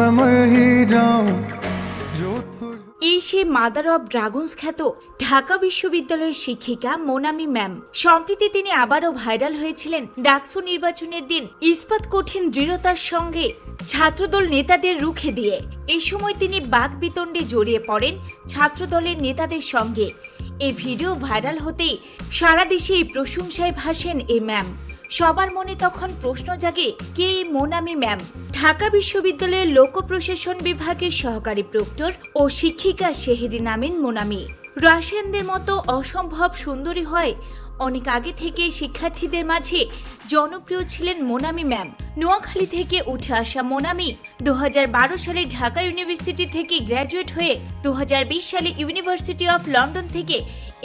मैं मर ही जाऊं जो तुझ এই সে মাদার অব ড্রাগনস খ্যাত ঢাকা বিশ্ববিদ্যালয়ের শিক্ষিকা মোনামি ম্যাম সম্প্রতি তিনি আবারও ভাইরাল হয়েছিলেন ডাকসু নির্বাচনের দিন ইস্পাত কঠিন দৃঢ়তার সঙ্গে ছাত্রদল নেতাদের রুখে দিয়ে এই সময় তিনি বাক বিতণ্ডে জড়িয়ে পড়েন ছাত্রদলের নেতাদের সঙ্গে এই ভিডিও ভাইরাল হতেই সারা দেশে এই প্রশংসায় ভাসেন এই ম্যাম সবার মনে তখন প্রশ্ন জাগে, কে মোনামি ম্যাম? ঢাকা বিশ্ববিদ্যালয়ের লোক প্রশাসন বিভাগের সহকারী প্রক্টর ও শিক্ষিকা শেহেরি নামেন মোনামি। রাশিয়ানদের মতো অসম্ভব সুন্দরী হয়। অনেক আগে থেকে শিক্ষার্থীদের মাঝে জনপ্রিয় ছিলেন মোনামি ম্যাম। নোয়াখালী থেকে উঠে আসা মোনামি দু হাজার বারো সালে ঢাকা ইউনিভার্সিটি থেকে গ্র্যাজুয়েট হয়ে দু হাজার বিশ সালে ইউনিভার্সিটি অফ লন্ডন থেকে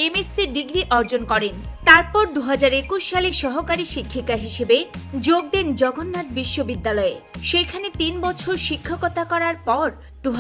এমএসসি ডিগ্রি অর্জন করেন। তারপর দু হাজার একুশ সালে সহকারী শিক্ষিকা হিসেবে যোগ দেন জগন্নাথ বিশ্ববিদ্যালয়ে। সেখানে তিন বছর শিক্ষকতা করার পর দু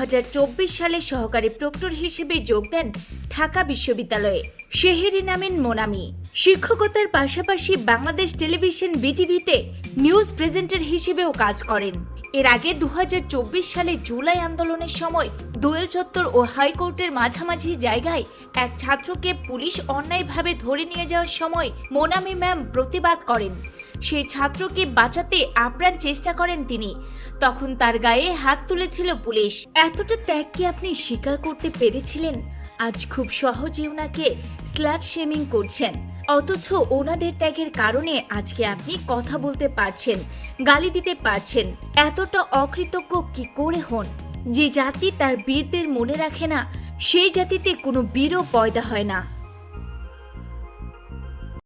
সালে সহকারী প্রক্টর হিসেবে যোগ দেন ঢাকা বিশ্ববিদ্যালয়ে। শেহেরি নামেন মোনামি। শিক্ষকতার পাশাপাশি বাংলাদেশ টেলিভিশন বিটিভিতে নিউজ প্রেজেন্টার হিসেবেও কাজ করেন। এর আগে দু হাজার চব্বিশ সালে জুলাই আন্দোলনের সময় দোয়েল চত্বর ও হাইকোর্টের মাঝামাঝি জায়গায় এক ছাত্রকে পুলিশ অন্যায়ভাবে ধরে নিয়ে যাওয়ার সময় মোনামি ম্যাম প্রতিবাদ করেন। সেই ছাত্রকে বাঁচাতে আপ্রাণ চেষ্টা করেন তিনি। তখন তার গায়ে হাত তুলেছিল পুলিশ। এতটা ত্যাগ কি আপনি স্বীকার করতে পেরেছিলেন? আজ খুব সহজে ওনাকে স্ল্যাট শেমিং করছেন। অথচ ওনাদের ত্যাগের কারণে আজকে আপনি কথা বলতে পারছেন, গালি দিতে পারছেন। এতটা অকৃতজ্ঞ কি করে হন? যে জাতি তার বীরদের মনে রাখে না, সেই জাতিতে কোনো বীরও পয়দা হয় না।